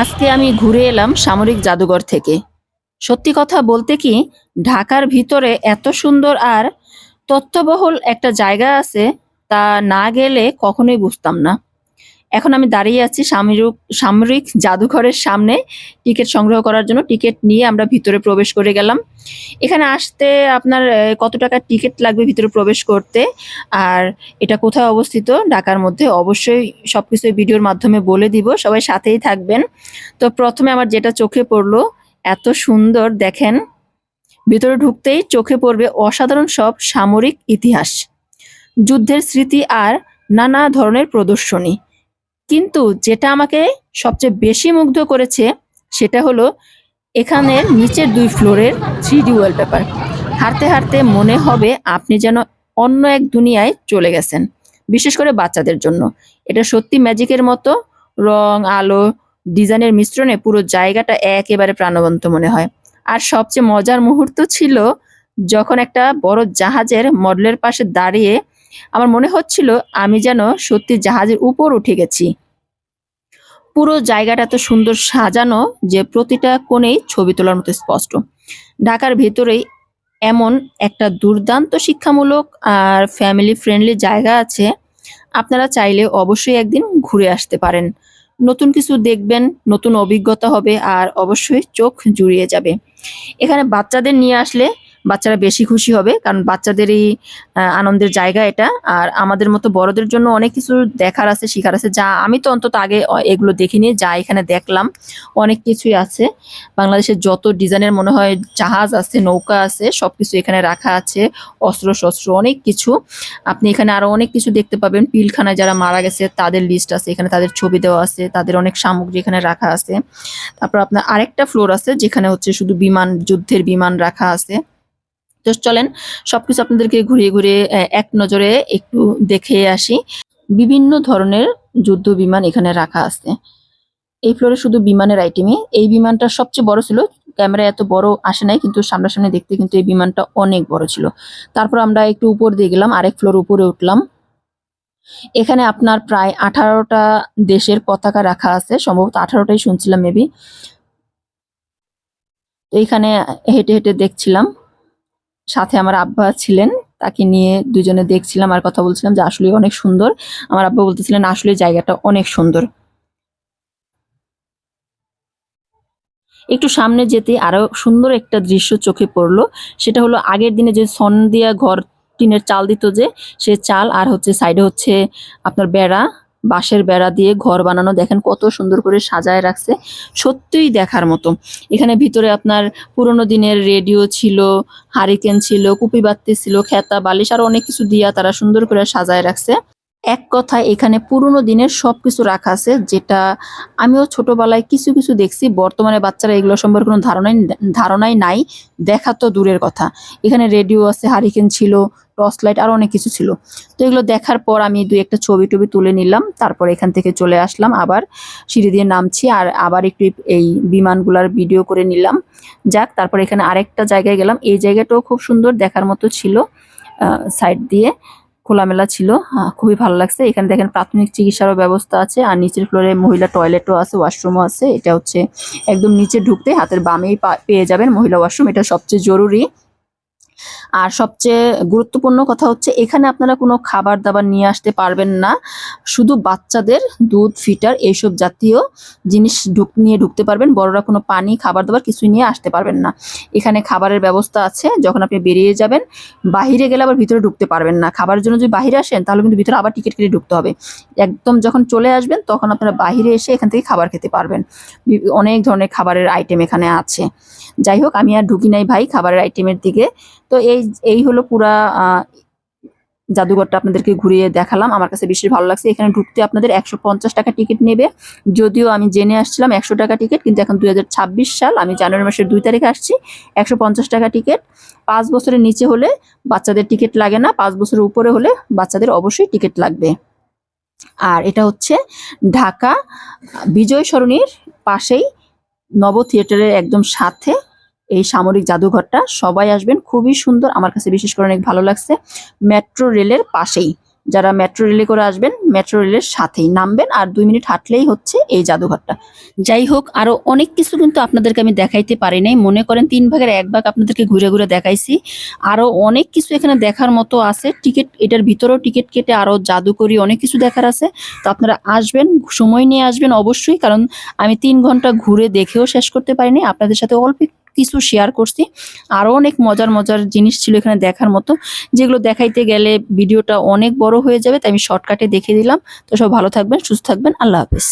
আজকে আমি ঘুরে এলাম সামরিক জাদুঘর থেকে। সত্যি কথা বলতে কি, ঢাকার ভিতরে এত সুন্দর আর তথ্যবহুল একটা জায়গা আছে, তা না গেলে কখনোই বুঝতাম না। এখন আমি দাঁড়িয়ে আছি সামরিক সামরিক জাদুঘরের সামনে টিকিট সংগ্রহ করার জন্য। টিকিট নিয়ে আমরা ভিতরে প্রবেশ করে গেলাম। এখানে আসতে আপনার কত টাকা টিকিট লাগবে ভিতরে প্রবেশ করতে? আর এটা কোথায় অবস্থিত? ঢাকার মধ্যে অবশ্যই সবকিছু এই ভিডিওর মাধ্যমে বলে দিব। সবাই সাথেই থাকবেন। তো প্রথমে আমার যেটা চোখে পড়ল, এত সুন্দর দেখেন। ভিতরে ঢুকতেই চোখে পড়বে অসাধারণ সব সামরিক ইতিহাস। যুদ্ধের স্মৃতি আর নানা ধরনের প্রদর্শনী। কিন্তু যেটা আমাকে সবচেয়ে বেশি মুগ্ধ করেছে সেটা হলো এখানের নিচের দুই ফ্লোরের থ্রি ডি ওয়ালপেপার হাঁটতে হাঁটতে মনে হবে আপনি যেন অন্য এক দুনিয়ায় চলে গেছেন, বিশেষ করে বাচ্চাদের জন্য। এটা সত্যি ম্যাজিকের মতো, রং, আলো, ডিজাইনের মিশ্রণে পুরো জায়গাটা একেবারে প্রাণবন্ত মনে হয়। আর সবচেয়ে মজার মুহূর্ত ছিল যখন একটা বড় জাহাজের মডেলের পাশে দাঁড়িয়ে আমার মনে হচ্ছিল আমি যেন সত্যি জাহাজের উপর উঠে গেছি। পুরো জায়গাটা এত সুন্দর সাজানো যে প্রতিটা কোণেই ছবি তোলার মতো স্পষ্ট। ঢাকার ভেতরেই এমন একটা দুর্দান্ত শিক্ষামূলক আর ফ্যামিলি ফ্রেন্ডলি জায়গা আছে। আপনারা চাইলে অবশ্যই একদিন ঘুরে আসতে পারেন। নতুন কিছু দেখবেন, নতুন অভিজ্ঞতা হবে আর অবশ্যই চোখ জুড়িয়ে যাবে। এখানে বাচ্চাদের নিয়ে আসলে বাচ্চারা বেশি খুশি হবে, কারণ বাচ্চাদেরই আনন্দের জায়গা এটা। আর আমাদের মতো বড়দের জন্য অনেক কিছু দেখার আছে, শেখার আছে। যা আমি তো অন্তত আগে এগুলো দেখিনি, যা এখানে দেখলাম, অনেক কিছুই আছে। বাংলাদেশের যত ডিজাইনের মনে হয় জাহাজ আছে, নৌকা আছে, সবকিছু এখানে রাখা আছে অস্ত্র শস্ত্র অনেক কিছু। আপনি এখানে আরও অনেক কিছু দেখতে পাবেন। পিলখানায় যারা মারা গেছে, তাদের লিস্ট আছে, এখানে তাদের ছবি দেওয়া আছে, তাদের অনেক সামগ্রী এখানে রাখা আছে। তারপর আপনার আরেকটা ফ্লোর আছে, যেখানে হচ্ছে শুধু বিমান, যুদ্ধের বিমান রাখা আছে। তো চলেন, সবকিছু আপনাদেরকে ঘুরিয়ে ঘুরিয়ে এক নজরে একটু দেখে আসি। বিভিন্ন ধরনের যুদ্ধ বিমান এখানে রাখা আছে। এই ফ্লোরে শুধু বিমানের আইটেমই এই বিমানটা সবচেয়ে বড় ছিল। ক্যামেরা এত বড় আসে নাই, কিন্তু সামনাসামনি দেখতে কিন্তু এই বিমানটা অনেক বড় ছিল। তারপর আমরা একটু উপর দিয়ে গেলাম, আরেক ফ্লোর উপরে উঠলাম। এখানে আপনার প্রায় আঠারোটা দেশের পতাকা রাখা আছে। সম্ভবত আঠারোটাই শুনছিলাম মেবি তো এখানে হেঁটে হেঁটে দেখছিলাম। সাথে আমার আব্বা ছিলেন, তাকে নিয়ে দুজনে দেখছিলাম আর কথা বলছিলাম যে আসলে অনেক সুন্দর। আমার আব্বা বলতেছিলেন আসলে জায়গাটা অনেক সুন্দর। একটু সামনে যেতে আরও সুন্দর একটা দৃশ্য চোখে পড়ল। সেটা হলো আগের দিনে যে সন দিয়া ঘর টিনের চাল দিত যে, সে চাল আর হচ্ছে সাইডে হচ্ছে আপনার বেড়া বাঁশের বেড়া দিয়ে ঘর বানানো, দেখেন কত সুন্দর করে সাজায় রাখছে, সত্যিই দেখার মতো। এখানে ভিতরে আপনার পুরনো দিনের রেডিও ছিল, হারিকেন ছিল কুপিবাত্তি ছিল, খেতা, বালিশ, আর অনেক কিছু দিয়া তারা সুন্দর করে সাজায় রাখছে। এক কথায় এখানে পুরোনো দিনের সবকিছু রাখা আছে, যেটা আমিও ছোটবেলায় কিছু কিছু দেখছি, বর্তমানে বাচ্চারা এগুলো সম্পর্কে কোনো ধারণাই ধারণাই নাই, দেখা তো দূরের কথা। এখানে রেডিও আছে হারিকেন ছিল টর্চ লাইট আর অনেক কিছু ছিল। তো এগুলো দেখার পর আমি দুই একটা ছবি টবি তুলে নিলাম, তারপর এখান থেকে চলে আসলাম, আবার সিঁড়ি দিয়ে নামছি, আর আবার একটু এই বিমানগুলার ভিডিও করে নিলাম। যাক, তারপর এখানে আরেকটা জায়গায় গেলাম, এই জায়গাটাও খুব সুন্দর, দেখার মতো ছিল সাইড দিয়ে। খোলামেলা ছিল। খুবই ভালো লাগছে। এখানে দেখেন প্রাথমিক চিকিৎসারও ব্যবস্থা আছে আর নিচের ফ্লোরে মহিলা টয়লেটও আছে ওয়াশরুমও আছে। এটা হচ্ছে একদম নিচে ঢুকতে হাতের বামেই পেয়ে যাবেন মহিলা ওয়াশরুম এটা সবচেয়ে জরুরি। আর সবচেয়ে গুরুত্বপূর্ণ কথা হচ্ছে, এখানে আপনারা কোনো খাবার দাবার নিয়ে আসতে পারবেন না। শুধু বাচ্চাদের দুধ, ফিটার এইসব জাতীয় জিনিস ঢুক, নিয়ে ঢুকতে পারবেন। বড়রা কোনো পানি খাবার দাবার কিছুই নিয়ে আসতে পারবেন না। এখানে খাবারের ব্যবস্থা আছে, যখন আপনি বেরিয়ে যাবেন, বাহিরে গেলে আবার ভিতরে ঢুকতে পারবেন না। খাবারের জন্য যদি বাহিরে আসেন, তাহলে কিন্তু ভিতরে আবার টিকিট কেটে ঢুকতে হবে। একদম যখন চলে আসবেন, তখন আপনারা বাহিরে এসে এখান থেকে খাবার খেতে পারবেন। অনেক ধরনের খাবারের আইটেম এখানে আছে। যাই হোক, আমি আর ঢুকি নাই ভাই, খাবারের আইটেমের দিকে। তো এই এই হলো পুরা জাদুঘরটা আপনাদেরকে ঘুরিয়ে দেখালাম। আমার কাছে বেশি ভালো লাগছে। এখানে ঢুকতে আপনাদের একশো পঞ্চাশ টাকা টিকিট নেবে। যদিও আমি জেনে আসছিলাম একশো টাকা টিকিট, কিন্তু এখন দুই হাজার ছাব্বিশ সাল। আমি জানুয়ারি মাসের দুই তারিখে আসছি। একশো পঞ্চাশ টাকা টিকিট। পাঁচ বছরের নিচে হলে বাচ্চাদের টিকিট লাগে না। পাঁচ বছরের উপরে হলে বাচ্চাদের অবশ্যই টিকিট লাগবে। আর এটা হচ্ছে ঢাকা বিজয় সরণির পাশেই নব থিয়েটারের একদম সাথে এই সামরিক জাদুঘরটা, সবাই আসবেন, খুবই সুন্দর, আমার কাছে বিশেষ করে অনেক ভালো লাগছে। মেট্রো রেলের পাশেই, যারা মেট্রো রেলে করে আসবেন, মেট্রো রেলের সাথেই নামবেন আর দুই মিনিট হাঁটলেই হচ্ছে এই জাদুঘরটা। যাই হোক, আরও অনেক কিছু কিন্তু আপনাদেরকে আমি দেখাইতে পারি নাই, মনে করেন তিন ভাগের এক ভাগ আপনাদেরকে ঘুরে ঘুরে দেখাইছি। আরও অনেক কিছু এখানে দেখার মতো আছে, টিকিট, এটার ভিতরেও টিকিট কেটে আরও জাদুকরি অনেক কিছু দেখার আছে। তো আপনারা আসবেন, সময় নিয়ে আসবেন অবশ্যই, কারণ আমি তিন ঘণ্টা ঘুরে দেখেও শেষ করতে পারিনি, আপনাদের সাথে অল্প কিছু শেয়ার করছি। আরও অনেক মজার মজার জিনিস ছিল এখানে দেখার মতো। যেগুলো দেখাইতে গেলে ভিডিওটা অনেক বড় হয়ে যাবে, তাই আমি শর্টকাটে দেখে দিলাম। তো সব ভালো থাকবেন, সুস্থ থাকবেন, আল্লাহ হাফেজ।